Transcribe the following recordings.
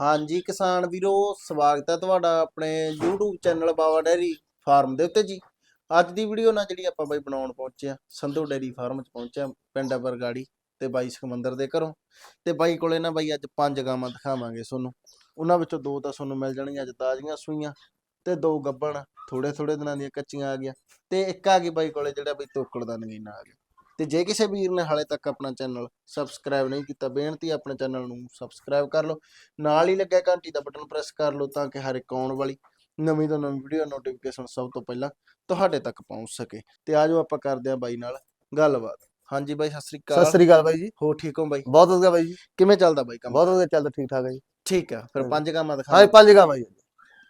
ਹਾਂਜੀ ਕਿਸਾਨ ਵੀਰੋ, ਸਵਾਗਤ ਹੈ ਤੁਹਾਡਾ ਆਪਣੇ YouTube channel Bawa dairy farm ਦੇ ਉੱਤੇ ਜੀ। ਅੱਜ ਦੀ ਵੀਡੀਓ ਨਾਲ ਜਿਹੜੀ ਆਪਾਂ ਬਾਈ ਬਣਾਉਣ ਪਹੁੰਚੇ ਆ ਸੰਧੂ ਡੈਰੀ ਫਾਰਮ 'ਚ ਪਹੁੰਚੇ ਆ ਪਿੰਡ ਬਰਗਾੜੀ ਤੇ ਬਾਈ ਸਮੰਦਰ ਦੇ ਘਰੋਂ। ਤੇ ਬਾਈ ਕੋਲੇ ਨਾ ਬਾਈ ਅੱਜ ਪੰਜ ਗਾਵਾਂ ਦਿਖਾਵਾਂਗੇ ਤੁਹਾਨੂੰ। ਉਹਨਾਂ ਵਿੱਚੋਂ ਦੋ ਤਾਂ ਤੁਹਾਨੂੰ ਮਿਲ ਜਾਣਗੀਆਂ, ਅੱਜ ਤਾਜ਼ੀਆਂ ਸੂਈਆਂ ਤੇ ਦੋ ਗੱਬਣ ਥੋੜੇ ਥੋੜੇ ਦਿਨਾਂ ਦੀਆਂ ਕੱਚੀਆਂ ਆ ਗਈਆਂ। ਤੇ ਇੱਕ ਆ ਗਈ ਬਾਈ ਕੋਲੇ ਜਿਹੜਾ ਬਾਈ ਤੋਕੜ ਦਾ ਨਗੀਨਾ ਆ ਗਿਆ। ਤੇ ਜੇ ਕਿਸੇ ਵੀਰ ਨੇ ਹਾਲੇ ਤੱਕ ਆਪਣਾ ਚੈਨਲ ਸਬਸਕ੍ਰਾਈਬ ਨਹੀਂ ਕੀਤਾ ਬੇਨਤੀ ਹੈ ਆਪਣੇ ਚੈਨਲ ਨੂੰ ਸਬਸਕ੍ਰਾਈਬ ਕਰ ਲਓ। ਨਾਲ ਹੀ ਲੱਗਿਆ ਘੰਟੀ ਦਾ ਬਟਨ ਪ੍ਰੈਸ ਕਰ ਲਓ ਤਾਂ ਕਿ ਹਰ ਇੱਕ ਆਉਣ ਵਾਲੀ ਨਵੀਂ ਤੋਂ ਨਵੀਂ ਵੀਡੀਓ ਨੋਟੀਫਿਕੇਸ਼ਨ ਸਭ ਤੋਂ ਪਹਿਲਾਂ ਤੁਹਾਡੇ ਤੱਕ ਪਹੁੰਚ ਸਕੇ। ਤੇ ਆਜੋ ਆਪਾਂ ਕਰਦੇ ਹਾਂ ਬਾਈ ਨਾਲ ਗੱਲਬਾਤ। ਹਾਂਜੀ ਬਾਈ ਸਤਿ ਸ੍ਰੀ ਸਤਿ ਅਕਾਲ ਸ੍ਰੀ ਅਕਾਲ ਬਾਈ ਜੀ। ਹੋ ਠੀਕ ਹੋ ਬਾਈ? ਬਹੁਤ ਵਧੀਆ ਬਾਈ ਜੀ। ਕਿਵੇਂ ਚੱਲਦਾ ਬਾਈ ਕੰਮ? ਬਹੁਤ ਵਧੀਆ ਚੱਲਦਾ ਠੀਕ ਠਾਕ ਹੈ ਜੀ। ਠੀਕ ਆ ਫਿਰ। ਪੰਜ ਹਾਂ ਦਿਖਾ ਜੀ, ਪੰਜ ਗਾਵਾਂ ਜੀ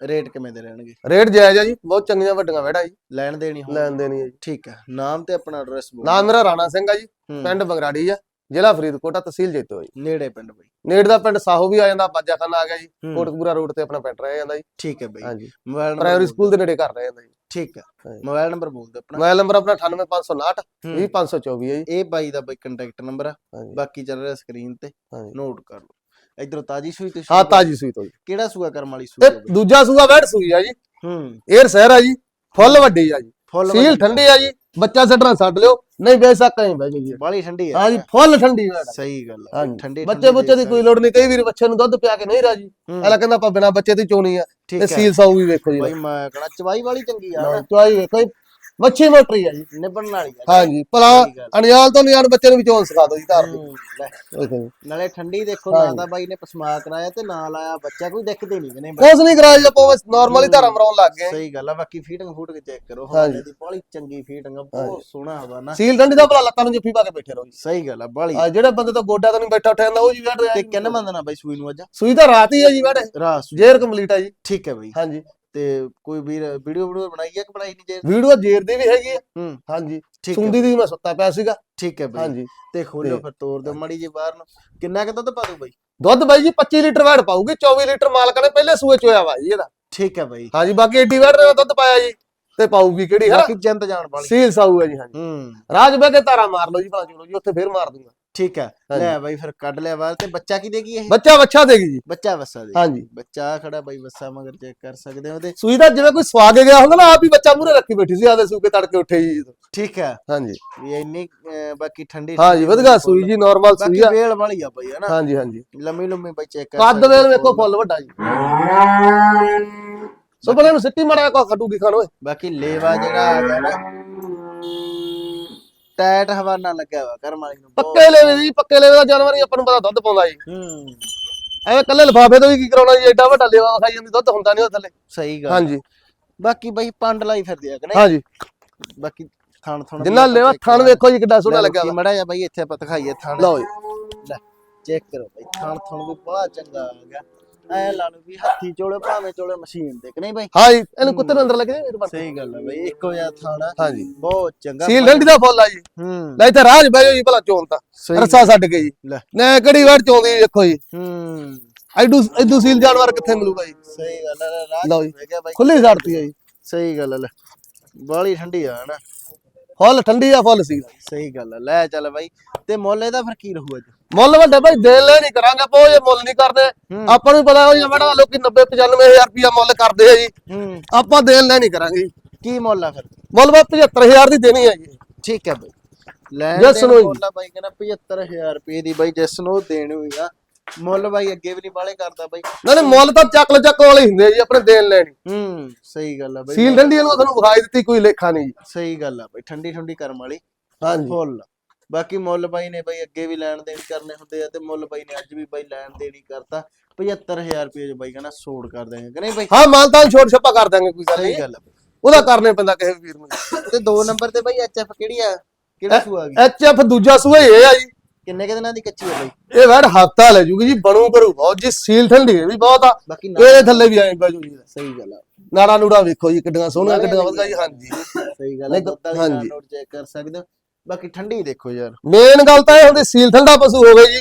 ਰੇਟ ਕਿਵੇਂ ਦੇ ਰਹਿਣਗੇ? ਰੇਟ ਜਾਇਜ਼ ਹੈ ਜੀ ਬਹੁਤ ਚੰਗੀਆਂ ਵੱਡੀਆਂ ਵੜਾ ਜੀ। ਲੈਣ ਦੇਣੀ ਹੋ ਲੈਣ ਦੇਣੀ ਹੈ ਜੀ। ਠੀਕ ਆ ਨਾਮ ਤੇ ਆਪਣਾ ਐਡਰੈਸ ਬੋਲ ਨਾਮ ਮੇਰਾ ਰਾਣਾ ਸਿੰਘ ਆ ਜੀ ਹੂੰ, ਪਿੰਡ ਬਗਰਾੜੀ ਆ ਜ਼ਿਲ੍ਹਾ ਫਰੀਦਕੋਟ ਆ ਤਹਿਸੀਲ ਜੇਤੋ ਜੀ। ਨੇੜੇ ਪਿੰਡ ਬਾਈ। ਨੇੜ ਦਾ ਪਿੰਡ ਸਾਹੋ ਵੀ ਆ ਜਾਂਦਾ ਬਾਜਾਖਾਨਾ ਆ ਗਿਆ ਜੀ ਹੂੰ, ਕੋਟਕਪੂਰਾ ਰੋਡ ਤੇ ਆਪਣਾ ਪਿੰਡ ਰਹਿ ਜਾਂਦਾ ਜੀ। ਠੀਕ ਹੈ ਬਾਈ। ਹਾਂਜੀ। ਮੋਬਾਈਲ ਨੰਬਰ ਪ੍ਰਾਇਮਰੀ ਸਕੂਲ ਦੇ ਨੇੜੇ ਘਰ ਰਹਿ ਜਾਂਦਾ ਜੀ। ਠੀਕ ਆ। ਹਾਂਜੀ। ਮੋਬਾਈਲ ਨੰਬਰ ਬੋਲ ਦਿਓ ਆਪਣਾ। ਮੋਬਾਈਲ ਨੰਬਰ ਆਪਣਾ 98559 ਹੂੰ, 20524 ਹੈ ਜੀ। ਇਹ ਬਾਈ ਦਾ ਬਾਈ ਕੰਟੈਕਟ ਨੰਬਰ ਆ। ਬਾਕੀ ਚੱਲ ਰਿਹਾ ਸਕਰੀਨ ਤੇ। ਨੋਟ ਕਰ ਲਓ। ਇਧਰੋਂ ਤਾਜੀ ਸੂਈ ਤੇ ਹਾਂ। ਤਾਜੀ ਸੂਈ ਤੋਂ ਜੀ। ਕਿਹੜਾ ਸੂਆ ਕਰਮ ਵਾਲੀ ਸੂਈ ਬਾਈ? ਦੂਜਾ ਸੂਆ ਵੈੜ ਸੂਈ ਆ ਜੀ। ਹੂੰ। 에ਅਰ ਸਹਿਰ ਆ ਜੀ ਫੁੱਲ ਵੱਡੀ ਆ ਜੀ। ਫੁੱਲ ਸੀਲ ਠੰਡੀ ਆ ਜੀ ਬੱਚਾ ਛੱਡਣਾ ਛੱਡ ਲਿਓ ਨਹੀਂ ਬੇਸ਼ੱਕ ਕਹੀਂ ਬਹਿ ਜੀ। ਬਾਲੀ ਠੰਡੀ ਆ। ਹਾਂ ਜੀ ਫੁੱਲ ਠੰਡੀ ਵੈੜ ਆ। ਸਹੀ ਗੱਲ ਆ। ਹਾਂਜੀ। ਠੰਡੀ ਬੱਚੇ ਬੱਚੇ ਦੀ ਕੋਈ ਲੋੜ ਨਹੀਂ ਕਈ ਵੀਰ ਬੱਚੇ ਨੂੰ ਦੁੱਧ ਪਿਆ ਕੇ ਨਹੀਂ ਰਾਜੀ। ਹੂੰ, ਅਲਾ ਕਹਿੰਦਾ ਆਪਾਂ ਬਿਨਾ ਬੱਚੇ ਦੀ ਚੋਣੀ ਆ ਠੀਕ ਤੇ ਹੈ ਸੀਲ ਸਾਊ ਵੀ ਵੇਖੋ ਜੀ। ਬਾਈ ਮੈਂ ਕਹਣਾ ਚਵਾਈ ਵਾਲੀ ਚੰਗੀ ਆ ਚੁਆਈ ਵੇਖੋ ਜੀ। ਮੱਛੀ ਮੋਟਰੀ ਆ ਜੀ ਨਿਭਣ ਵਾਲੀ ਆ ਹਾਂਜੀ ਭਲਾ। ਅਣਿਆਲ ਤੋਂ ਨਿਆਣ ਬੱਚੇ ਨੂੰ ਵੀ ਚੋਣ ਸਿਖਾ ਦਿਓ ਜੀ ਧਾਰ ਦੇ। ਹੂੰ, ਲੈ, ਜੀ ਨਾਲੇ ਠੰਡੀ ਦੇਖੋ ਨਾ। ਤਾਂ ਬਾਈ ਨੇ ਪਸਮਾ ਕਰਾਇਆ ਤੇ ਨਾਲ ਆਇਆ ਬੱਚਾ ਕੋਈ ਦਿਖਦੇ ਨਹੀਂ ਬਾਈ। ਕੁਛ ਨਹੀਂ ਕਰਾਇਆ ਜੀ ਆਪਾਂ ਬਸ ਨਾਰਮਲੀ ਧਾਰਾ ਮਰਾਉਣ ਲੱਗ ਗਏ। ਸਹੀ ਗੱਲ ਆ ਬਾਕੀ ਫੀਟਿੰਗ ਫੂਟ ਕੇ ਚੈੱਕ ਕਰੋ। ਹਵਾਨੇ ਦੀ ਬਾਲੀ ਚੰਗੀ ਫੀਟਿੰਗ ਆ ਬਹੁਤ ਸੋਹਣਾ ਹਵਾ ਨਾ। ਸੀਲ ਠੰਡੀ ਦਾ ਭਲਾ ਲੱਤਾਂ ਨੂੰ ਜੱਫੀ ਪਾ ਕੇ ਬੈਠੇ ਰਹੋ ਜੀ। ਸਹੀ ਗੱਲ ਆ ਬਾਲੀ ਆ ਜਿਹੜੇ ਬੰਦੇ ਤੋਂ ਗੋਡਾ ਤੋਂ ਨਹੀਂ ਬੈਠਾ ਉੱਠਿਆ ਜਾਂਦਾ ਉਹ ਜੀ ਬੈਠ ਰਿਹਾ ਤੇ ਕਿੰਨ ਮੰਦਣਾ ਬਾਈ ਸੂਈ ਨੂੰ ਅੱਜ? ਸੂਈ ਤਾਂ ਰਾਤ ਹੀ ਆ ਜੀ ਬੈਠੇ। ਰਾਸ ਜੇਰ ਕੰਪਲੀਟ ਆ ਜੀ। ਠੀਕ ਹੈ ਬਾਈ। ਹਾਂਜੀ। ਤੇ ਕੋਈ ਵੀਰ ਵੀਡੀਓ ਵੀਡੀਓ ਬਣਾਈ ਹੈ ਕਿ ਬਣਾਈ ਨਹੀਂ ਜੇ ਵੀਡੀਓ ਜੇਰ ਦੀ ਵੀ ਹੈਗੀ ਆ। ਹੂੰ। ਹਾਂਜੀ। ਠੀਕ ਹੈ ਸੁੰਦੀ ਦੀ ਮੈਂ ਸੁੱਤਾ ਪਿਆ ਸੀਗਾ। ਠੀਕ ਹੈ ਬਾਈ। ਹਾਂਜੀ। ਤੇ ਖੋਲਿਓ ਤੇ- ਫਿਰ ਤੋਰ ਦਿਓ ਮੜੀ ਜੀ ਬਾਹਰ ਨੂੰ। ਕਿੰਨਾ ਕੁ ਦੁੱਧ ਪਾ ਦੂ ਬਾਈ? ਦੁੱਧ ਬਾਈ ਜੀ 25 ਲੀਟਰ ਵੈੜ ਪਾਊਗੀ 24 ਲੀਟਰ ਮਾਲਕ ਨੇ ਪਹਿਲੇ ਸੂਏ ਚੋਇਆ ਵਾ ਜੀ ਇਹਦਾ। ਠੀਕ ਹੈ ਬਾਈ। ਹਾਂਜੀ ਬਾਕੀ ਏਡੀ ਵੈੜ ਨੇ ਦੁੱਧ ਪਾਇਆ ਜੀ ਤੇ ਪਾਊਗੀ ਕਿਹੜੀ ਹੈ ਬਾਕੀ ਜੰਤ ਜਾਣ ਵਾਲੀ। ਸੀਲ ਸਾਊ ਹੈ ਜੀ ਹਾਂਜੀ। ਹੂੰ। ਰਾਜ ਬਹਿ ਕੇ ਤਾਰਾ ਮਾਰ ਲਓ ਜੀ ਭਲਾ ਚਲੋ ਜੀ ਉੱਥੇ ਫੇਰ ਮਾਰ ਦੂੰਗਾ। ਠੀਕ ਹੈ। ਲੈ ਬਾਈ ਫਿਰ ਕੱਢ ਲਿਆ ਬਾਹਰ ਤੇ ਬੱਚਾ ਕੀ ਦੇਗੀ ਇਹ? ਬੱਚਾ ਬੱਚਾ ਦੇਗੀ ਜੀ। ਬੱਚਾ ਵਸਾ ਦੇ। ਹਾਂਜੀ। ਬੱਚਾ ਖੜਾ ਬਾਈ ਵਸਾ ਮਗਰ ਚੈੱਕ ਕਰ ਸਕਦੇ ਹੋ ਤੇ ਸੂਈ ਦਾ ਜਿਵੇਂ ਕੋਈ ਸਵਾਗੇ ਗਿਆ ਹੁੰਦਾ ਨਾ ਆਪ ਹੀ ਬੱਚਾ ਮੂਰੇ ਰੱਖੀ ਬੈਠੀ ਸੀ ਆਦੇ ਸੂਕੇ ਤੜਕੇ ਉੱਠੇ ਜੀ ਠੀਕ ਹੈ। ਹਾਂਜੀ। ਵੀ ਇੰਨੀ ਬਾਕੀ ਠੰਡੀ ਹਾਂਜੀ ਵਧੀਆ ਸੂਈ ਜੀ ਨਾਰਮਲ ਸੂਈ ਆ। ਵੇਲ ਵਾਲੀ ਆ ਬਾਈ ਹਨਾ? ਹਾਂਜੀ ਹਾਂਜੀ। ਲੰਮੀ ਲੰਮੀ ਬਾਈ ਚੈੱਕ ਕਰ ਕੱਦ ਵੇਲ। ਵੇਖੋ ਫੁੱਲ ਵੱਡਾ ਜੀ। ਸੋ ਬਲੇ ਨੂੰ ਸਿੱਟੀ ਮਾੜਾ ਕੋ ਖੱਟੂਗੀ ਖਾਣ ਓਏ। ਬਾਕੀ ਲੇਵਾ ਜਿਹੜਾ ਆ ਗਿਆ ਨਾ ਟੈਟ ਹਵਾਨਾ ਲੱਗਿਆ ਵਾ ਕਰਮ ਵਾਲੀ ਨੂੰ ਬਹੁਤ। ਪੱਕੇ ਲੈਵੇ ਜੀ ਪੱਕੇ ਲੈਵੇ ਦਾ ਜਾਨਵਰ ਹੀ ਆਪਾਂ ਨੂੰ ਪਤਾ ਦੁੱਧ ਪਾਉਂਦਾ ਜੀ। ਹੂੰ। ਐਵੇਂ ਕੱਲੇ ਲਿਫਾਫੇ ਤੋਂ ਵੀ ਕੀ ਕਰਾਉਣਾ ਜੀ ਐਡਾ ਵੱਡਾ ਲੇਵਾ ਖਾਈ ਜਾਂਦੀ ਦੁੱਧ ਹੁੰਦਾ ਨਹੀਂ ਉਹ ਥੱਲੇ। ਸਹੀ ਗੱਲ। ਹਾਂਜੀ। ਬਾਕੀ ਬਾਈ ਪੰਡ ਲਾਈ ਫਿਰਦੇ ਆ ਕਿ ਨਹੀਂ? ਹਾਂਜੀ। ਬਾਕੀ ਥਣ ਥਣ ਜਿੰਨਾ ਲੇਵਾ ਥਣ ਵੇਖੋ ਜੀ ਕਿੱਡਾ ਸੋਹਣਾ ਲੱਗਿਆ ਵਾ। ਮੜਾ ਜਾ ਬਾਈ ਇੱਥੇ ਆਪਾਂ ਦਿਖਾਈਏ ਥਣ। ਲਓ ਜੀ। ਲੈ ਚੈੱਕ ਕਰੋ ਬਾਈ ਥਣ ਥਣ ਵੀ ਬੜਾ ਚੰਗਾ ਆ ਗਿਆ। ਐ ਲਾ ਲਓ ਵੀ ਹੱਥੀ ਚੋਲੇ ਭਾਵੇਂ ਚੋਲੇ ਮਸ਼ੀਨ ਤੇ ਕਿ ਨਹੀਂ ਬਾਈ? ਹਾਂ ਜੀ ਇਹਨੂੰ ਕੁੱਤੇ ਨੂੰ ਅੰਦਰ ਲੱਗੇ ਮੇਰੇ ਪਾਸ ਸਹੀ ਗੱਲ ਹੈ ਬਾਈ ਇੱਕੋ ਜਿਹਾ ਥਾਣਾ ਹਾਂਜੀ ਬਹੁਤ ਚੰਗਾ ਸੀਲ ਡੰਡੀ ਦਾ ਫੁੱਲ ਆ ਜੀ। ਹੂੰ। ਲੈ ਇੱਥੇ ਰਾਜ ਬਹਿ ਜਾਓ ਜੀ ਭਲਾ ਚੋਣ ਤਾਂ। ਰਸਾ ਛੱਡ ਕੇ ਜੀ। ਲੈ। ਨਾ ਕਿਹੜੀ ਵਾਰ ਚੋਂਦੀ ਦੇਖੋ ਜੀ। ਹੂੰ। ਐਡੂ ਐਡੂ ਸੀਲ ਜਾਨਵਰ ਕਿੱਥੇ ਮਿਲੂਗਾ ਜੀ? ਸਹੀ ਗੱਲ ਹੈ ਲਓ ਜੀ। ਖੁੱਲੀ ਛੱਡਤੀ ਹੈ ਜੀ। ਸਹੀ ਗੱਲ ਹੈ ਬਾਲੀ ਠੰਡੀ ਆ ਹਨਾ। ਫੁੱਲ ਠੰਡੀ ਆ ਫੁੱਲ ਸੀਲ ਸਹੀ ਗੱਲ ਹੈ ਲੈ ਚੱਲ ਬਾਈ। ਤੇ ਮੁੱਲ ਇਹਦਾ ਫਿਰ ਕੀ ਰਹੂ ਅੱਜ ਮੁੱਲ ਵੱਡੇ ਭਾਈ ਦੇ ਲੈ ਨਹੀਂ ਕਰਾਂਗੇ ਉਹ ਜੇ ਮੁੱਲ ਨਹੀਂ ਕਰਦੇ। ਆਪਾਂ ਨੂੰ ਪਤਾ ਉਹ ਜਿਹੜਾ ਲੋਕੀ 90 95000 ਰੁਪਇਆ ਮੁੱਲ ਕਰਦੇ ਆ ਜੀ। ਆਪਾਂ ਦੇਣ ਲੈ ਨਹੀਂ ਕਰਾਂਗੇ। ਕੀ ਮੁੱਲ ਆ ਫਿਰ? ਮੁੱਲ ਬਾ 75000 ਦੀ ਦੇਣੀ ਹੈ ਜੀ। ਠੀਕ ਹੈ ਬਾਈ। ਲੈ ਜਿਸ ਨੂੰ। ਮੁੱਲ ਆ ਬਾਈ ਕਹਿੰਦਾ 75000 ਰੁਪਏ ਦੀ ਬਾਈ ਜਿਸ ਨੂੰ ਦੇਣੀ ਹੋਈ ਆ। ਮੁੱਲ ਬਾਈ ਅੱਗੇ ਵੀ ਨਹੀਂ ਬਾਲੇ ਕਰਦਾ ਬਾਈ। ਨਾਲੇ ਮੁੱਲ ਤਾਂ ਚੱਕ ਲ ਚੱਕ ਵਾਲੇ ਹੁੰਦੇ ਆ ਜੀ ਆਪਣੇ ਦੇਣ ਲੈਣੀ ਹੂੰ। ਸਹੀ ਗੱਲ ਆ ਬਾਈ। ਸੀਲ ਠੰਡੀ ਨੂੰ ਤੁਹਾਨੂੰ ਵਿਖਾਈ ਦਿੱਤੀ ਕੋਈ ਲੇਖਾ ਨਹੀਂ ਜੀ। ਸਹੀ ਗੱਲ ਆ ਬਾਈ ਠੰਡੀ ਠੰਡੀ ਕਰਮ ਵਾਲੀ। ਹਾਂਜੀ। ਫੁੱਲ। ਬਾਕੀ ਮੁੱਲ ਬਾਈ ਨੇ ਬਾਈ ਅੱਗੇ ਵੀ ਲੈਣ ਦੇਣ ਕਰਨੇ ਹੁੰਦੇ ਆ ਤੇ ਮੁੱਲ ਬਾਈ ਨੇ ਅੱਜ ਵੀ ਬਾਈ ਲੈਣ ਦੇਣ ਹੀ ਕਰਤਾ। 75000 ਰੁਪਏ ਜੋ ਬਾਈ ਕਹਿੰਦਾ ਸੋੜ ਕਰ ਦੇਂਗੇ ਕਿ ਨਹੀਂ ਬਾਈ? ਹਾਂ ਮਾਨਤਾਂ ਛੋਟ ਛੱਪਾ ਕਰ ਦਾਂਗੇ ਕੋਈ ਗੱਲ ਸਹੀ ਨਹੀਂ। ਗੱਲ ਆ ਉਹਦਾ ਕਰਨੇ ਪੈਂਦਾ ਕਿਸੇ ਵੀਰ ਨੂੰ। ਤੇ ਦੋ ਨੰਬਰ ਤੇ ਬਾਈ ਐਚਐਫ ਕਿਹੜੀ ਆ? ਕਿਹੜਾ ਸੂਆ ਗਈ? ਐਚਐਫ ਦੂਜਾ ਸੂਆ ਇਹ ਆ ਜੀ। ਕਿੰਨੇ ਕੁ ਦਿਨਾਂ ਦੀ ਕੱਚੀ ਆ ਬਾਈ? ਇਹ ਵੈੜ ਹਫਤਾ ਲੈ ਜੂਗੀ ਜੀ ਬਣੂ ਕਰੂ ਬਹੁਤ ਜੀ ਸੀਲ ਠੰਡੀ ਵੀ ਬਹੁਤ ਆ। ਬਾਕੀ ਨਾ ਇਹਦੇ ਥੱਲੇ ਵੀ ਆਏ ਬਾਜੂ ਜੀ ਸਹੀ ਗੱਲ ਆ। ਨਾੜਾ ਨੂੜਾ ਵੇਖੋ ਜੀ ਕਿੱਡੀਆਂ ਸੋਹਣੀਆਂ ਕਿੱਡੀਆਂ ਵਧੀਆ ਜੀ ਹਾਂਜੀ। ਸਹੀ ਗੱਲ ਆ ਨਹੀਂ, ਦੁੱਧ ਵਾਲੀ ਹਾਂਜੀ। ਨੋਟ ਚੈੱਕ ਕਰ ਸਕਦੇ ਹੋ। ਬਾਕੀ ਠੰਡੀ ਦੇਖੋ ਯਾਰ। ਮੇਨ ਗੱਲ ਤਾਂ ਇਹ ਹੁੰਦੀ ਸੀਲ ਠੰਡਾ ਪਸ਼ੂ ਹੋਵੇ ਜੀ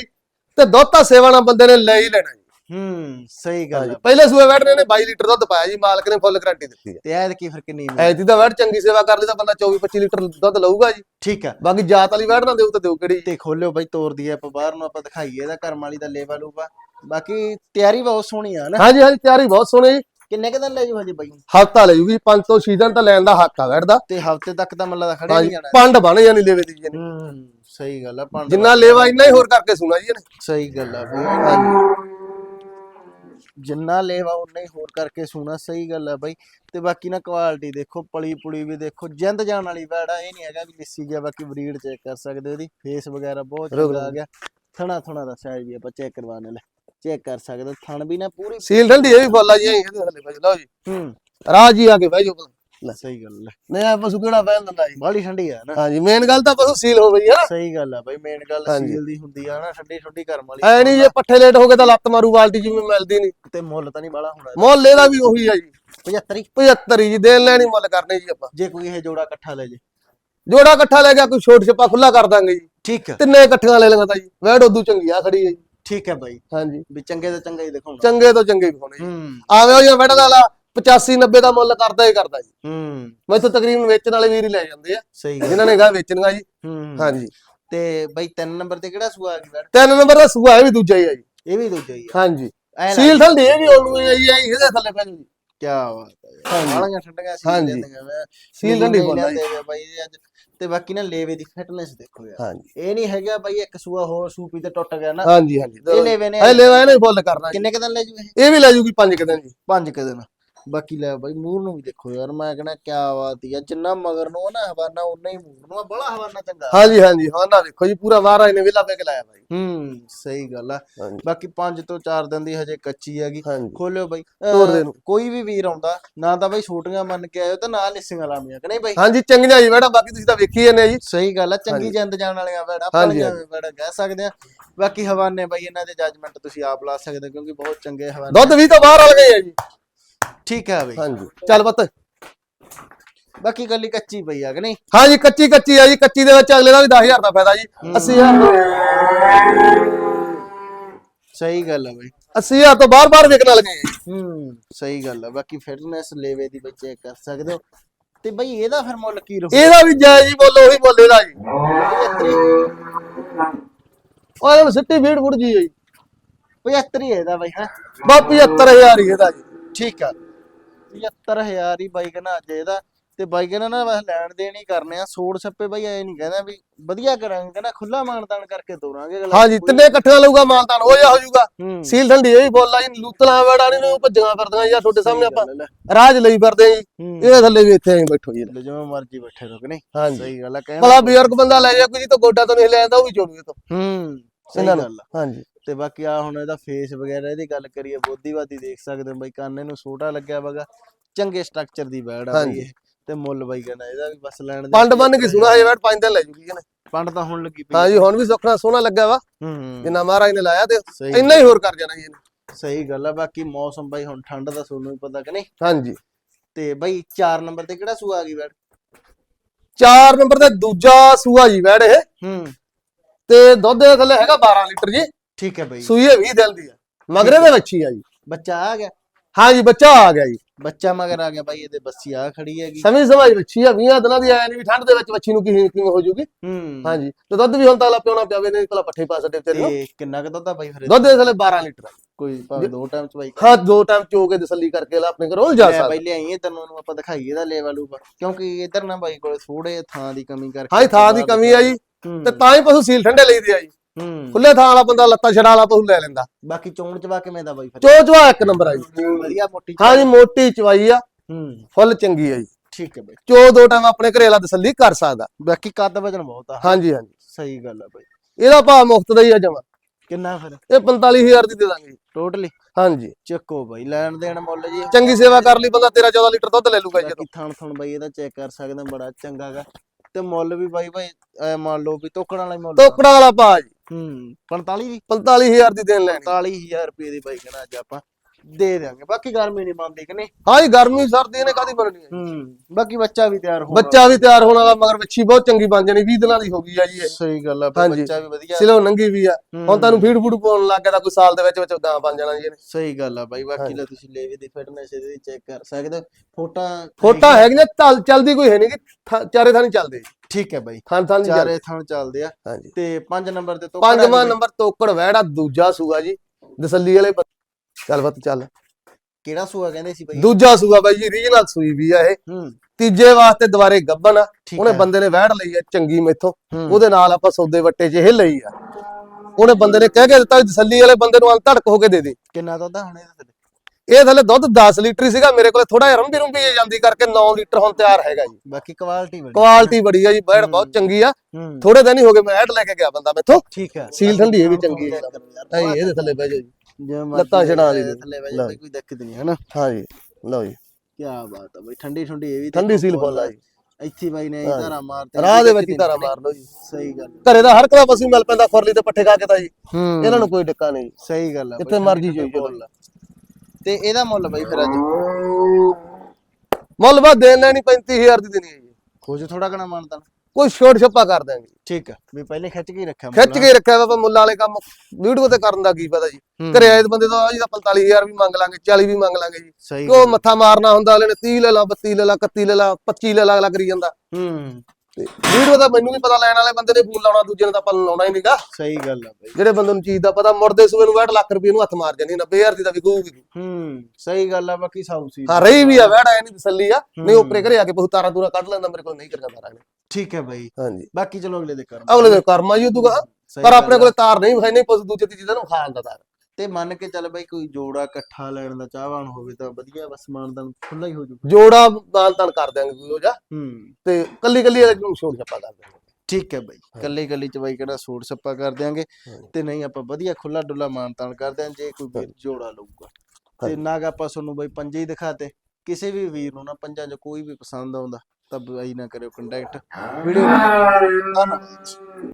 ਤੇ ਦੁੱਧ ਤਾਂ ਸੇਵਾ ਨਾਲ ਬੰਦੇ ਨੇ ਲੈ ਹੀ ਲੈਣਾ ਜੀ। ਹੂੰ ਸਹੀ ਗੱਲ ਆ। ਪਹਿਲੇ ਸੂਏ ਵੈਟਨੇ ਨੇ 22 ਲੀਟਰ ਦੁੱਧ ਪਾਇਆ ਜੀ ਮਾਲਕ ਨੇ ਫੁੱਲ ਗਾਰੰਟੀ ਦਿੱਤੀ ਹੈ ਤੇ ਐਦ ਕੀ ਫਿਰ ਕਿੰਨੀ ਮਿਲੀ? ਐਤੀ ਤਾਂ ਵੈਟ ਚੰਗੀ ਸੇਵਾ ਕਰ ਲਈ ਤਾਂ ਬੰਦਾ 24 25 ਲੀਟਰ ਦੁੱਧ ਲਊਗਾ ਜੀ। ਠੀਕ ਆ। ਬਾਕੀ ਜਾਤ ਵਾਲੀ ਵੈਟ ਨਾ ਦੇਊ ਤਾਂ ਦੇਊ ਕਿਹੜੀ। ਤੇ ਖੋਲਿਓ ਬਾਈ ਤੋਰ ਦੀ ਆਪਾਂ ਬਾਹਰ ਨੂੰ ਆਪਾਂ ਦਿਖਾਈਏ ਇਹਦਾ ਕਰਮ ਵਾਲੀ ਦਾ ਲੇਵਲ ਉਪਾ ਬਾਕੀ ਤਿਆਰੀ ਬਹੁਤ ਸੋਹਣੀ ਆ ਨਾ ਹਾਂਜੀ ਹਾਂਜੀ ਤਿਆਰੀ ਬਹੁਤ ਸੋਹਣੀ ਜੀ। ਕਿੰਨੇ ਕੁ ਦਿਨ ਲੈ ਜੂ ਹਜੇ ਬਾਈ? ਹਫਤਾ ਲੈ ਜੂਗੀ 5 ਤੋਂ 6 ਦਿਨ ਤਾਂ ਲੈਣ ਦਾ ਹੱਕ ਆ ਬੈਠਦਾ ਤੇ ਹਫ਼ਤੇ ਤੱਕ ਤਾਂ ਮੱਲਾ ਦਾ ਖੜੇ ਹਾਂਜੀ ਨਹੀਂ ਜਾਣਾ। ਪੰਡ ਬਣ ਜਾਣੀ ਲੇਵੇ ਦੀ ਜੀ। ਹੂੰ ਸਹੀ ਗੱਲ ਆ ਪੰਡ ਜਿੰਨਾ ਲੇਵਾ ਇੰਨਾ ਹੀ ਹੋਰ ਕਰਕੇ ਸੁਣਾ ਜੀ ਇਹਨੇ। ਸਹੀ ਗੱਲ ਆ ਬਈ ਜਿੰਨਾ ਲੇਵਾ ਉਨਾ ਹੀ ਹੋਰ ਕਰਕੇ ਸੋਨਾ ਸਹੀ ਗੱਲ ਆ ਬਾਈ। ਤੇ ਬਾਕੀ ਨਾ ਕੁਆਲਿਟੀ ਦੇਖੋ ਪਲੀ ਪੁਲੀ ਵੀ ਦੇਖੋ ਜਿੰਦ ਜਾਣ ਵਾਲੀ ਬੈੜ ਆ ਇਹ ਨਹੀਂ ਹੈਗਾ ਵੀ ਲਿੱਸੀ ਗਿਆ ਬਾਕੀ ਬਰੀਡ ਚੈੱਕ ਕਰ ਸਕਦੇ ਹੋ ਇਹਦੀ ਫੇਸ ਵਗੈਰਾ ਬਹੁਤ ਚੰਗਾ ਆ ਗਿਆ। ਥਣਾ ਥਣਾ ਦਾ ਸਾਈਜ਼ ਵੀ ਆਪਾਂ ਚੈੱਕ ਕਰਵਾਣੇ ਲੈ ਚੈੱਕ ਕਰ ਸਕਦੇ ਹੋ। ਥਣ ਵੀ ਨਾ ਪੂਰੀ ਸੀਲ ਠੰਡੀ ਇਹ ਵੀ ਆ ਜੀ ਇਹਦੇ ਥੱਲੇ ਲਓ ਜੀ। ਹੂੰ। ਰਾਜ ਜੀ ਆ ਕੇ ਬਹਿ ਜਾਓ। ਲੈ। ਸਹੀ ਗੱਲ ਹੈ ਨਹੀਂ ਆ ਪਸ਼ੂ ਕਿਹੜਾ ਬਹਿਣ ਦਿੰਦਾ ਜੀ? ਬਾਲੀ ਠੰਡੀ ਆ ਨਾ। ਹਾਂਜੀ ਮੇਨ ਗੱਲ ਤਾਂ ਪਸ਼ੂ ਸੀਲ ਹੋ ਗਈ ਆ। ਸਹੀ ਗੱਲ ਆ ਬਾਈ ਮੇਨ ਗੱਲ। ਸੀਲ ਦੀ ਹੁੰਦੀ ਆ ਨਾ ਠੰਡੀ ਠੰਡੀ ਕਰਮ ਵਾਲੀ। ਐ ਨਹੀਂ ਜੇ ਪੱਠੇ ਲੇਟ ਹੋ ਗਏ ਤਾਂ ਲੱਤ ਮਾਰੂ ਬਾਲਟੀ ਜਿਵੇਂ ਮਿਲਦੀ ਨਹੀਂ ਤੇ ਮੁੱਲ ਤਾਂ ਨਹੀਂ ਬਾਲਾ ਹੋਣਾ ਮੁੱਲ ਇਹਦਾ ਵੀ ਉਹੀ ਆ ਜੀ। 75 75 ਹੀ ਜੀ ਦੇਣ ਲੈਣੀ ਮੁੱਲ ਕਰਨੇ ਜੀ ਆਪਾਂ। ਜੇ ਕੋਈ ਇਹ ਜੋੜਾ ਇਕੱਠਾ ਲੈ ਜੇ। ਜੋੜਾ ਇਕੱਠਾ ਲੈ ਗਿਆ ਕੋਈ ਛੋਟ ਛਪਾ ਖੁੱਲਾ ਕਰ ਦਾਂਗੇ ਜੀ। ਠੀਕ ਹੈ ਤਿੰਨੇ ਇਕੱਠੀਆਂ ਲੈ ਲਵਾਂ ਤਾਂ ਜੀ। ਵੈੜ ਉਦੋਂ ਚੰਗੀ ਆ ਖੜੀ ਹੈ ਜੀ। ਠੀਕ ਹੈ ਬਾਈ। ਹਾਂਜੀ। ਵੀ ਚੰਗੇ ਤੋਂ ਚੰਗਾ ਹੀ ਦਿਖਾਉਣਾ ਚੰਗੇ ਤੋਂ ਚੰਗੇ ਹੋਣੇ ਜੀ। ਹੂੰ। ਆਵੇਂ ਉਹ ਜਿਹਾ ਵੈੜ ਦਾ ਲਾ 85 90 ਦਾ ਮੁੱਲ ਕਰਦਾ ਹੀ ਕਰਦਾ ਜੀ। ਹੂੰ। ਮੈਥੋਂ ਤਕਰੀਬਨ ਵੇਚਣ ਵਾਲੇ ਵੀਰ ਹੀ ਲੈ ਜਾਂਦੇ ਆ। ਸਹੀ ਜਿਨ੍ਹਾਂ ਨੇ ਗਾ ਵੇਚਣੀਆਂ ਜੀ। ਹੂੰ। ਹਾਂਜੀ। ਤੇ ਬਾਈ ਤਿੰਨ ਨੰਬਰ ਤੇ ਕਿਹੜਾ ਸੂਆ ਆ ਬੈਠ? ਤਿੰਨ ਨੰਬਰ ਦਾ ਸੂਆ ਇਹ ਵੀ ਦੂਜਾ ਹੀ ਆ ਜੀ। ਇਹ ਵੀ ਦੂਜਾ ਹੀ ਆ। ਹਾਂਜੀ। ਸੀਲ ਥੱਲੇ ਇਹ ਵੀ ਉਹਨੂੰ ਜੀ ਐਂ ਇਹਦੇ ਥੱਲੇ ਪੈ ਜੀ ਕੀ ਬਾਤ ਹੈ ਬਾਲੀਆਂ ਠੰਡੀਆਂ ਸੀ ਹਾਂਜੀ। ਲੈਂਦੀਆਂ ਮੈਂ। ਸੀਲ ਠੰਡੀ ਬੋਲਦਾ ਜੀ। ਬਾਈ ਅੱਜ। ਤੇ ਬਾਕੀ ਨਾ ਲੇਵੇ ਦੀ ਫਿਟਨੈਸ ਦੇਖੋ ਯਾਰ। ਹਾਂਜੀ। ਇਹ ਨਹੀਂ ਹੈਗਾ ਬਾਈ ਇੱਕ ਸੂਆ ਹੋਰ ਸੂਪੀ ਤੇ ਟੁੱਟ ਗਿਆ ਨਾ। ਹਾਂਜੀ ਹਾਂਜੀ। ਇਹ ਲੇਵੇ ਨੇ ਇਹ ਲੈਵਾ ਇਹਨੇ ਫੁੱਲ ਕਰਨਾ। ਕਿੰਨੇ ਕਦਨ ਲੈ ਜੂ ਇਹ ਵੀ ਲੈ ਜੂਗੀ ਪੰਜ ਕੁ ਦਿਨ ਜੀ। ਪੰਜ ਕੁ ਦਿਨ। ਬਾਕੀ ਲੈ ਬਾਈ ਮੂਰ ਨੂੰ ਵੀ ਦੇਖੋ ਯਾਰ ਮੈਂ ਕਹਿੰਦਾ ਕੀ ਬਾਤ ਹੀ ਆ ਜਿੰਨਾ ਮਗਰ ਨੂੰ ਆ ਨਾ ਹਵਾਨਾ ਉਨਾ ਹੀ ਮੂਰ ਨੂੰ ਆ ਬੜਾ ਹਵਾਨਾ ਚੰਗਾ। ਹਾਂਜੀ ਹਾਂਜੀ ਹਾਂ ਨਾ ਦੇਖੋ ਜੀ ਪੂਰਾ ਵਾਰਾ ਇਹਨੇ ਵਿਲਾ ਪੇ ਲਾਇਆ ਬਾਈ। ਹੂੰ ਸਹੀ ਗੱਲ ਆ। ਹਾਂਜੀ। ਬਾਕੀ 5 ਤੋਂ 4 ਦਿਨ ਦੀ ਹਜੇ ਕੱਚੀ ਹੈਗੀ। ਹਾਂਜੀ। ਖੋਲਿਓ ਬਾਈ। ਤੋਰ ਅਹ, ਦੇ ਨੂੰ। ਕੋਈ ਵੀ ਵੀਰ ਆਉਂਦਾ ਨਾ ਤਾਂ ਬਾਈ ਛੋਟੀਆਂ ਮੰਨ ਕੇ ਆਇਓ ਤੇ ਨਾ ਲਿਸੀਆਂ ਲਾਮੀਆਂ ਕਿ ਨਹੀਂ ਬਾਈ? ਹਾਂਜੀ ਚੰਗੀਆਂ ਜੀ ਮੈਡਮ ਬਾਕੀ ਤੁਸੀਂ ਤਾਂ ਵੇਖੀ ਜਾਂਦੇ ਆ ਜੀ। ਸਹੀ ਗੱਲ ਆ ਚੰਗੀ। ਜਿੰਦ ਜਾਣ ਵਾਲੀਆਂ ਬੈੜਾ ਹਾਂਜੀ, ਪਾਲੀਆਂ ਬੈੜਾ ਕਹਿ ਸਕਦੇ ਆ। ਬਾਕੀ ਹਵਾਨੇ ਬਾਈ ਇਹਨਾਂ ਦੇ ਜੱਜਮੈਂਟ ਤੁਸੀਂ ਆਪ ਲਾ ਸਕਦੇ ਹੋ ਕਿਉਂਕਿ ਬਹੁਤ ਚੰਗੇ ਹਵਾਨੇ ਦੁੱਧ ਵੀ ਤਾਂ ਬਾਹਰ ਆ ਗਏ ਆ ਜੀ। ਠੀਕ ਹੈ ਬਾਈ। ਹਾਂਜੀ। ਚੱਲ ਪੁੱਤ। ਬਾਕੀ ਗੱਲੀ ਕੱਚੀ ਪਈ ਆ ਕਿ ਨਹੀਂ? ਹਾਂਜੀ ਕੱਚੀ ਕੱਚੀ ਆ ਜੀ। ਕੱਚੀ ਦੇ ਵਿੱਚ ਅਗਲੇ ਦਾ ਵੀ 10000 ਦਾ ਫਾਇਦਾ ਜੀ। 80000 ਸਹੀ ਗੱਲ ਆ ਬਾਈ। 80000 ਤੋਂ ਬਾਹਰ ਬਾਹਰ ਵਿਕਣ ਲੱਗੇ ਜੀ। ਹੂੰ ਸਹੀ ਗੱਲ ਆ। ਬਾਕੀ ਫਿਟਨੈਸ ਲੈਵੇ ਦੀ ਬੱਚੇ ਕਰ ਸਕਦੇ ਹੋ। ਤੇ ਬਾਈ ਇਹਦਾ ਫਿਰ ਮੁੱਲ ਕੀ ਰਹੂ? ਇਹਦਾ ਵੀ ਜਾਇਜ਼ ਹੀ ਬੋਲੋ ਉਹੀ ਬੋਲੇ ਦਾ ਜੀ। ਉਹ ਸਿੱਟੀ ਭੀੜ ਫੁੜ ਜੀ ਜੀ। 75 ਹੀ ਹੈ ਇਹਦਾ ਬਾਈ ਹਾਂ। ਬਾ 75000 ਹੀ ਇਹਦਾ ਜੀ। ਠੀਕ ਆ। 75000 ਹੀ ਬਾਈ ਕਹਿੰਦਾ ਅੱਜ ਇਹਦਾ। ਤੇ ਬਾਈ ਕਹਿੰਦਾ ਨਾ ਬਸ ਲੈਣ ਦੇਣ ਹੀ ਕਰਨੇ ਆ। ਸੋੜ ਸੱਪੇ ਬਾਈ ਐ ਨਹੀਂ ਕਹਿੰਦਾ ਵੀ ਵਧੀਆ ਕਰਾਂਗੇ। ਕਹਿੰਦਾ ਖੁੱਲਾ ਮਾਨਦਾਨ ਕਰਕੇ ਦੋਰਾਂਗੇ ਅਗਲਾ। ਹਾਂਜੀ ਤਿੰਨੇ ਇਕੱਠਿਆਂ ਲਊਗਾ ਮਾਨਤਾਨ ਹੋ ਜਾ ਹੋ ਜਾਊਗਾ। ਸੀਲ ਠੰਡੀ ਇਹ ਵੀ ਬੋਲਾ ਜੀ ਲੂਤਲਾ ਵੜਾ ਨੂੰ ਭੱਜੀਆਂ ਫਿਰਦੀਆਂ ਜੀ ਆਹ ਤੁਹਾਡੇ ਸਾਹਮਣੇ ਆਪਾਂ। ਰਾਜ ਲਈ ਫਿਰਦੇ ਜੀ। ਹੂੰ। ਇਹਦੇ ਥੱਲੇ ਵੀ ਇੱਥੇ ਐਂ ਬੈਠੋ ਜੀ। ਲੈ ਜਿਵੇਂ ਮਰਜ਼ੀ ਬੈਠੇ ਰਹੋ ਕਿ ਨਹੀਂ? ਹਾਂਜੀ। ਸਹੀ ਗੱਲ ਆ ਕਹਿੰਦਾ ਭਲਾ ਬਜ਼ੁਰਗ ਬੰਦਾ ਲੈ ਜਾ ਕੋਈ ਜੀ ਤੋਂ ਗੋਡਾ ਤੋਂ ਨਹੀਂ ਲੈ ਜਾਂਦਾ ਉਹ ਵੀ ਚੋਣੂਗੇ ਤੋਂ ਹੂੰ ਸਹੀ। ਗੱਲ ਹਾਂਜੀ। ਤੇ ਬਾਕੀ ਆ ਹੁਣ ਇਹਦਾ ਫੇਸ ਵਗੈਰਾ ਇਹਦੀ ਗੱਲ ਕਰੀਏ ਬੋਧੀਵਾਦੀ ਦੇਖ ਸਕਦੇ ਹੋ ਬਾਈ ਕੰਨ ਨੂੰ ਛੋਟਾ ਲੱਗਿਆ ਵਗਾ ਚੰਗੇ ਸਟਰਕਚਰ ਦੀ ਬੈੜ ਆ ਬਾਈ। ਇਹ ਤੇ ਮੁੱਲ ਬਾਈ ਕਹਿੰਦਾ ਇਹਦਾ ਵੀ ਬਸ ਲੈਣ ਦੇ ਪੰਡ ਬੰਨ ਕੇ ਸੁਣਾ ਹਜੇ ਬੈਠ ਪੰਜ ਦਿਨ ਲੈ ਜੂਗੀ ਇਹਨੇ ਪੰਡ ਤਾਂ ਹੁਣ ਲੱਗੀ ਪਈ ਹਾਂਜੀ ਹੁਣ ਵੀ ਸੁੱਖਣਾ ਸੋਹਣਾ ਲੱਗਾ ਵਾ। ਹੂੰ ਜਿੰਨਾ ਮਹਾਰਾਜ ਨੇ ਲਾਇਆ ਤੇ ਇੰਨਾ ਹੀ ਹੋਰ ਕਰ ਜਾਣਾ ਜੀ ਇਹਨੇ। ਸਹੀ ਗੱਲ ਆ ਬਾਕੀ ਮੌਸਮ ਬਾਈ ਹੁਣ ਠੰਡ ਦਾ ਤੁਹਾਨੂੰ ਵੀ ਪਤਾ ਕਿ ਨਹੀਂ। ਹਾਂਜੀ। ਤੇ ਬਾਈ 4 ਨੰਬਰ ਤੇ ਕਿਹੜਾ ਸੂਆ ਆ ਗਈ ਬੈੜ 4 ਨੰਬਰ ਤੇ ਦੂਜਾ ਸੂਆ ਜੀ ਬੈੜ ਇਹ। ਹੂੰ। ਤੇ ਦੁੱਧ ਦੇ ਥੱਲੇ ਹੈਗਾ 12 ਲੀਟਰ ਜੀ। ਠੀਕ ਹੈ ਬਾਈ। ਸੂਈ ਹੈ 20 ਦਿਨ ਦੀ ਆ ਮਗਰੇ ਦੇ ਵੱਛੀ ਆ ਜੀ। ਬੱਚਾ ਆ ਗਿਆ? ਹਾਂਜੀ ਬੱਚਾ ਆ ਗਿਆ ਜੀ। ਬੱਚਾ ਮਗਰ ਆ ਗਿਆ ਬਾਈ ਇਹਦੇ ਬੱਸੀ ਆ ਖੜੀ ਹੈਗੀ। ਸਮਝ ਸਮਾਈ ਵੱਛੀ ਆ 20 ਦਿਨਾਂ ਦੀ ਆਇਆ ਨਹੀਂ ਵੀ ਠੰਡ ਦੇ ਵਿੱਚ ਵੱਛੀ ਨੂੰ ਕਿਵੇਂ ਕਿਵੇਂ ਹੋ ਜੂਗੀ। ਹੂੰ। ਹਾਂਜੀ ਤੇ ਦੁੱਧ ਵੀ ਹੁਣ ਤਾਂ ਲਾ ਪਿਉਣਾ ਪਿਆਵੇ ਨਹੀਂ ਭਲਾ ਪੱਠੇ ਪਾ ਛੱਡੇ ਤੇਰੇ ਤੇ ਕਿੰਨਾ ਕੁ ਦੁੱਧ ਆ ਬਾਈ ਫਿਰ? ਦੁੱਧ ਦੇ ਥੱਲੇ 12 ਲੀਟਰ ਆ। ਕੋਈ ਭਾਵੇਂ ਦੋ ਟਾਈਮ ਚ ਬਾਈ ਹਾਂ ਦੋ ਟਾਈਮ ਚੋ ਕੇ ਤਸੱਲੀ ਕਰਕੇ ਲਾ ਆਪਣੇ ਘਰੋਂ ਜਾ ਸਕਦਾ। ਬਾਈ ਲਿਆਈਏ ਤੈਨੂੰ ਨੂੰ ਆਪਾਂ ਦਿਖਾਈਏ ਦਾ ਲੈਵਲ ਉਪਰ ਕਿਉਂਕਿ ਇਧਰ ਨਾ ਬਾਈ ਕੋਲ ਥੋੜੇ ਥਾਂ ਦੀ ਕਮੀ ਕਰਕੇ ਹਾਂ ਥਾਂ ਦੀ ਕਮੀ ਆ ਜੀ। ਹੂੰ, ਤੇ ਤਾਂ ਹੀ ਪਸ਼ੂ ਸੀਲ ਠੰਡੇ ਲਈਦੇ ਆ ਜੀ। ਹੂੰ। ਖੁੱਲੇ ਥਾਂ ਵਾਲਾ ਬੰਦਾ ਲੱਤਾਂ ਛੜਾ ਵਾਲਾ ਪਸ਼ੂ ਲੈ ਲੈਂਦਾ। ਬਾਕੀ ਚੋਣ ਚਵਾ ਕਿਵੇਂ ਦਾ ਬਾਈ ਫਿਰ? ਚੋ ਚਵਾ ਇੱਕ ਨੰਬਰ ਆ ਜੀ। ਵਧੀਆ ਮੋਟੀ ਹਾਂ ਜੀ ਮੋਟੀ ਚਵਾਈ ਆ। ਹੂੰ। ਫੁੱਲ ਚੰਗੀ ਆ ਜੀ। ਠੀਕ ਹੈ ਬਾਈ। ਚੋ ਦੋ ਟਾਈਮ ਆਪਣੇ ਘਰੇ ਵਾਲਾ ਤਸੱਲੀ ਕਰ ਸਕਦਾ। ਬਾਕੀ ਕੱਦ ਵਜਨ ਬਹੁਤ ਆ। ਹਾਂਜੀ ਹਾਂਜੀ। ਸਹੀ ਗੱਲ ਆ ਬਾਈ। ਇਹਦਾ ਭਾਅ ਮੁਫਤ ਦਾ ਹੀ ਆ ਜਮਾ। ਕਿੰਨਾ ਫਿਰ? ਇਹ 45000 ਦੀ ਦੇ ਦਾਂਗੇ। ਜੀ। ਟੋਟਲੀ ਹਾਂਜੀ। ਚੱਕੋ ਬਾਈ ਲੈਣ ਦੇਣ ਮੁੱਲ ਜੀ। ਚੰਗੀ ਸੇਵਾ ਕਰ ਲਈ ਬੰਦਾ 13 14 ਲੀਟਰ ਦੁੱਧ ਲੈ ਲੂਗਾ ਜੀ ਬਾਕੀ ਥਣ ਥਣ ਬਾਈ ਇਹਦਾ ਚੈੱਕ ਕਰ ਸਕਦੇ ਬੜਾ ਚੰਗਾ ਗਾ। ਤੇ ਮੁੱਲ ਵੀ ਬਾਈ ਬਾਈ ਐ ਮੰਨ ਲਓ ਵੀ ਤੋਕੜ ਵਾਲਾ ਹੀ ਮੁੱਲ ਆ। ਟੋਕੜਾ ਵਾਲਾ ਭਾਅ ਜੀ। ਹੂੰ। 45 ਦੀ 45000 ਦੀ ਦੇਣ ਲੈਣੀ। 45000 ਰੁਪਏ ਦੀ ਬਾਈ ਕਹਿੰਦਾ ਅੱਜ ਆਪਾਂ। ਦੇ ਦਿਆਂਗੇ। ਬਾਕੀ ਗਰਮੀ ਨਹੀਂ ਮੰਨਦੀ ਕਿ ਨਹੀਂ? ਹਾਂ ਜੀ ਗਰਮੀ ਸਰਦੀ ਇਹਨੇ ਕਾਦੀ ਬਣਨੀ ਹੈ ਹੂੰ ਬਾਕੀ ਬੱਚਾ ਵੀ ਤਿਆਰ ਹੋ ਬੱਚਾ ਵੀ ਤਿਆਰ ਹੋਣ ਵਾਲਾ ਮਗਰ ਵੱਛੀ ਬਹੁਤ ਚੰਗੀ ਬਣ ਜਾਣੀ 20 ਦਿਨਾਂ ਦੀ ਹੋ ਗਈ ਆ ਜੀ ਇਹ। ਸਹੀ ਗੱਲ ਆ। ਬੱਚਾ ਵੀ ਵਧੀਆ। ਸਿਲੋ ਨੰਗੀ ਵੀ ਆ। ਹੁਣ ਤੁਹਾਨੂੰ ਫੀਡ ਫੂਡ ਪਾਉਣ ਲੱਗ ਗਿਆ ਤਾਂ ਕੋਈ ਸਾਲ ਦੇ ਵਿੱਚ ਵਿੱਚ ਗਾਂ ਬਣ ਜਾਣਾ ਜੀ ਇਹਨੇ। ਸਹੀ ਗੱਲ ਆ ਬਾਈ ਬਾਕੀ ਲੈ ਤੁਸੀਂ ਲੇਵੇ ਦੀ ਫਿਟਨੈਸ ਇਹਦੀ ਚੈੱਕ ਕਰ ਸਕਦੇ ਹੋ। ਫੋਟਾ ਫੋਟਾ ਹੈਗੀਆਂ ਚੱਲ ਚਲਦੀ ਕੋਈ ਹੈ ਨਹੀਂ ਕਿ ਚਾਰੇ ਥਾਂ ਨਹੀਂ ਚੱਲਦੇ। ਠੀਕ ਹੈ ਬਾਈ। ਥਾਂ ਥਾਂ ਚਾਰੇ ਥਣ ਚੱਲਦੇ ਆ। ਤੇ 5 ਨੰਬਰ ਤੇ ਤੋਂ ਪੰਜਵਾਂ ਨੰਬਰ ਤੋਕੜ ਵਹਿੜਾ ਦੂਜਾ ਸੂਆ ਜੀ। ਦਸੱਲੀ ਵਾਲੇ ਬੰਦੇ- ਚੱਲ ਬੱਤ ਚੱਲ। ਕਿਹੜਾ ਸੂਆ ਕਹਿੰਦੇ ਸੀ ਬਾਈ? ਦੂਜਾ ਸੂਆ ਬਾਈ ਜੀ ਰੀਜਨਲ ਸੂਈ ਵੀ ਆ ਇਹ। ਹੂੰ। ਤੀਜੇ ਵਾਸਤੇ ਦੁਬਾਰੇ ਗੱਬਨ ਆ। ਉਹਨੇ। ਬੰਦੇ ਨੇ ਵਹਿੜ ਲਈ ਆ ਚੰਗੀ ਮੈਥੋਂ। ਉਹਦੇ ਨਾਲ ਆਪਾਂ ਸੌਦੇ ਵੱਟੇ 'ਚ ਇਹ ਲਈ ਆ। ਉਹਨੇ ਬੰਦੇ ਨੇ ਕਹਿ ਕੇ ਦਿੱਤਾ ਵੀ ਤਸੱਲੀ ਵਾਲੇ ਬੰਦੇ ਨੂੰ ਅੰਨ ਧੜਕ ਹੋ ਕੇ ਦੇ ਦੇ। ਕਿੰਨਾ ਦੁੱਧ ਆ ਹੁਣ ਇਹਦੇ ਥੱਲੇ? ਇਹ ਥੱਲੇ ਦੁੱਧ 10 ਲੀਟਰ ਹੀ ਸੀਗਾ। ਮੇਰੇ ਕੋਲੇ ਥੋੜਾ ਜਿਹਾ ਰੰਬੀ ਰੰਬੀ ਜਾਂਦੀ ਕਰਕੇ 9 ਲੀਟਰ ਹੁਣ ਤਿਆਰ ਹੈਗਾ ਜੀ। ਬਾਕੀ ਕੁਆਲਿਟੀ ਬੜੀ ਕੁਆਲਿਟੀ ਬੜੀ ਆ ਜੀ। ਬੈੜ ਬਹੁਤ ਚੰਗੀ ਆ। ਥੋੜੇ ਦਿਨ ਹੀ ਹੋ ਗਏ ਮੈਂ ਐਡ ਲੈ ਕੇ ਗਿਆ ਬੰਦਾ ਮੈਥੋਂ। ਠੀਕ ਹੈ ਸੀਲ ਠੰਡੀ ਇਹ ਵੀ ਚੰਗੀ ਹੈ ਇਹਦੇ ਥੱਲੇ ਬਹਿ ਜੀ ਜੇ। ਲੱਤਾਂ ਛਡਾ ਲਈ ਥੱਲੇ ਬਹਿ। ਜਾ ਕੋਈ ਦਿੱਕਤ ਨਹੀਂ ਹੈ ਨਾ? ਹਾਂ ਜੀ ਲਓ ਜੀ। ਕੀ ਬਾਤ ਹੈ ਬਾਈ ਠੰਡੀ ਠੰਡੀ ਇਹ ਵੀ ਠੰਡੀ ਸੀਲ ਫੁੱਲ ਆ ਜੀ ਇੱਥੇ ਬਾਈ ਨੇ ਧਾਰਾ ਮਾਰਤੇ ਰਾਹ ਦੇ ਵਿੱਚ ਹੀ ਧਾਰਾ ਮਾਰ ਲਓ ਜੀ। ਸਹੀ ਗੱਲ ਘਰੇ ਦਾ ਹਰ ਕਲਾ ਪਸ਼ੂ ਮਿਲ ਪੈਂਦਾ ਖੁਰਲੀ ਤੇ ਪੱਠੇ ਖਾ ਕੇ ਤਾਂ ਜੀ। ਇਹਨਾਂ ਨੂੰ ਕੋਈ ਡਿੱਕਾ ਨਹੀਂ ਸਹੀ ਗੱਲ ਹੈ ਜਿੱਥੇ ਮਰਜ਼ੀ ਚੋਈ ਚਲੋ ਤੇ ਇਹਦਾ ਮੁੱਲ ਬਾਈ ਫਿਰ ਅੱਜ? ਮੁੱਲ ਬਾ ਦੇਣਾ ਨਹੀਂ 35000 ਦੀ ਦੇਣੀ ਹੈ ਜੀ। ਖੋਜ ਥੋੜਾ ਕਣਾ ਮੰਨਦਾ ਕੋਈ ਛੋਟ ਛੱਪਾ ਕਰ ਦਾਂਗੇ ਠੀਕ ਹੈ ਵੀ ਪਹਿਲੇ ਖਿੱਚ ਕੇ ਹੀ ਰੱਖਿਆ ਖਿੱਚ ਕੇ ਰੱਖਿਆ ਬਾਬਾ ਮੁੱਲ ਵਾਲੇ ਕੰਮ। ਵੀਡੀਓ ਤੇ ਕਰਨ ਦਾ ਕੀ ਪਤਾ ਜੀ। ਘਰੇ ਆਏ ਬੰਦੇ ਤੋਂ ਆ ਜੀ ਤਾਂ 45000 ਵੀ ਮੰਗ ਲਾਂਗੇ 40 ਵੀ ਮੰਗ ਲਾਂਗੇ ਜੀ। ਕਿਉਂ ਮੱਥਾ ਮਾਰਨਾ ਹੁੰਦਾ ਅਗਲੇ ਨੇ 30 ਲੈ ਲਾ 32 ਲੈ ਲਾ 31 ਲੈ ਲਾ 25 ਲੈ ਲਾ ਅਗਲਾ ਕਰੀ ਜਾਂਦਾ। ਹੂੰ। ਵੀਡੀਓ ਦਾ ਮੈਨੂੰ ਵੀ ਪਤਾ ਲੈਣ ਵਾਲੇ ਬੰਦੇ ਨੇ ਫੋਨ ਲਾਉਣਾ ਦੂਜੇ ਨੇ ਤਾਂ ਆਪਾਂ ਨੂੰ ਲਾਉਣਾ ਹੀ ਨਹੀਂਗਾ ਸਹੀ ਗੱਲ ਹੈ ਬਾਈ। ਜਿਹੜੇ ਬੰਦੇ ਨੂੰ ਚੀਜ਼ ਦਾ ਪਤਾ ਮੁਰਦੇ ਸੂਏ ਨੂੰ 60 ਲੱਖ ਰੁਪਏ ਨੂੰ ਹੱਥ ਮਾਰ ਜਾਣੀ 90000 ਦੀ ਤਾਂ ਵਿਕੂਗੀ। ਹੂੰ ਸਹੀ ਗੱਲ ਹੈ ਬਾਕੀ ਸਾਊ ਸੀ। ਹਾਂ ਰਹੀ ਵੀ ਆ ਵੜਾ ਐ ਨਹੀਂ ਤਸੱਲੀ ਆ। ਨਹੀਂ ਉਪਰੇ ਘਰੇ ਆ ਕੇ ਬਹੁਤ ਤਾਰਾਂ ਤੂਰਾਂ ਕੱਢ ਲੈਂਦਾ ਮੇਰੇ ਕੋਲ ਨਹੀਂ ਕਰਦਾ ਤਾਰਾਂ ਨੇ ਠੀਕ ਹੈ ਬਾਈ। ਹਾਂਜੀ। ਬਾਕੀ ਚਲੋ ਅਗਲੇ ਦੇ ਕਰਮ। ਅਗਲੇ ਦੇ ਕਰਮਾ ਜੀ ਉਦੋਂ ਪਰ ਆਪਣੇ ਕੋਲੇ ਤਾਰ ਨਹੀਂ ਵਿਖਾਈ ਨਹੀਂ ਪਸ਼ੂ ਦੂਜੇ ਤੀਜੇ ਦਿਨ ਖਾ ਜਾਂਦਾ ਤਾਰ। ਤੇ ਮੰਨ ਕੇ ਚੱਲ ਬਾਈ ਕੋਈ ਜੋੜਾ ਇਕੱਠਾ ਲੈਣ ਦਾ ਚਾਹਵਾਨ ਹੋਵੇ ਤਾਂ ਵਧੀਆ ਬਸ ਮਾਨਦਾਨ ਖੁੱਲਾ ਹੀ ਹੋ ਜੂ ਜੋੜਾ ਦਾਨ ਤਾਨ ਕਰ ਦਿਆਂਗੇ ਕੋਈ ਹੋ ਜਾ। ਹੂੰ। ਤੇ ਕੱਲੀ ਕੱਲੀ ਵਾਲੇ ਨੂੰ ਛੋੜ ਛੱਪਾ ਕਰ ਦਿਆਂਗੇ। ਠੀਕ ਹੈ ਬਾਈ ਕੱਲੇ ਕੱਲੀ ਚ ਬਾਈ ਕਿਹੜਾ ਸੂਟ ਸੱਪਾ ਕਰ ਦਿਆਂਗੇ। ਤੇ ਨਹੀਂ ਆਪਾਂ ਵਧੀਆ ਖੁੱਲਾ ਡੁੱਲਾ ਮਾਨਤਾਨ ਕਰ ਦਿਆਂ ਜੇ ਕੋਈ ਵੀਰ ਜੋੜਾ ਲਊਗਾ। ਤੇ ਨਾਗ ਆਪਾਂ ਤੁਹਾਨੂੰ ਬਾਈ ਪੰਜੇ ਹੀ ਦਿਖਾਤੇ ਕਿਸੇ ਵੀ ਵੀਰ ਨੂੰ ਨਾ ਪੰਜਾਂ ਚ ਕੋਈ ਵੀ ਪਸੰਦ ਆਉਂਦਾ ਤਾਂ ਬਾਈ ਨਾ ਕਰਿਓ ਕੰਟੈਕਟ ਵੀਡੀਓ ਧੰਨਵਾਦ